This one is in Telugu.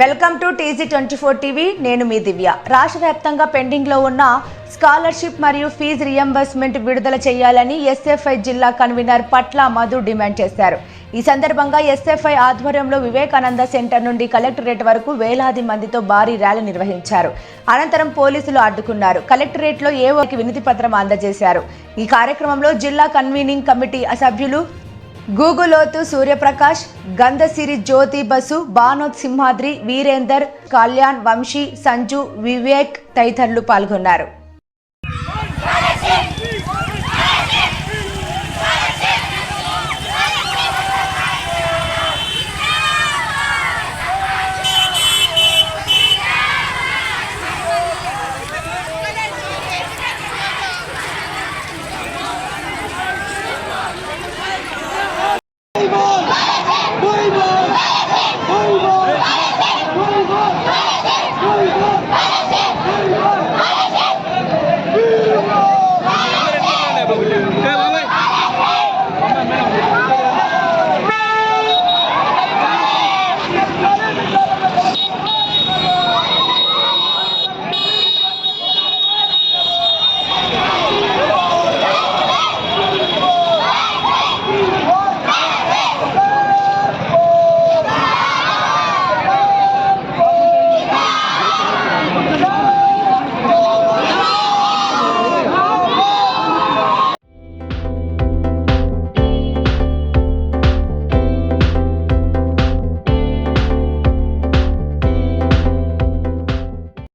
Welcome to TG twenty four TV. నేను మీ దివ్య. రాష్ట్ర వ్యాప్తంగా పెండింగ్లో ఉన్న స్కాలర్షిప్ మరియు ఫీజు రియంబర్స్మెంట్ విడుదల చేయాలని ఎస్ఎఫ్ఐ జిల్లా కన్వీనర్ పట్ల మధు డిమాండ్ చేశారు. ఈ సందర్భంగా ఎస్ఎఫ్ఐ ఆధ్వర్యంలో వివేకానంద సెంటర్ నుండి కలెక్టరేట్ వరకు వేలాది మందితో భారీ ర్యాలీ నిర్వహించారు. అనంతరం పోలీసులు అడ్డుకున్నారు. కలెక్టరేట్లో ఏఓకి వినతి పత్రం అందజేశారు. ఈ కార్యక్రమంలో జిల్లా కన్వీనింగ్ కమిటీ సభ్యులు గూగులోతు సూర్యప్రకాష్ గంధసిరి జ్యోతి బసు బానోత్ సింహాద్రి వీరేందర్ కళ్యాణ్ వంశీ సంజు వివేక్ తదితరులు పాల్గొన్నారు. Oh,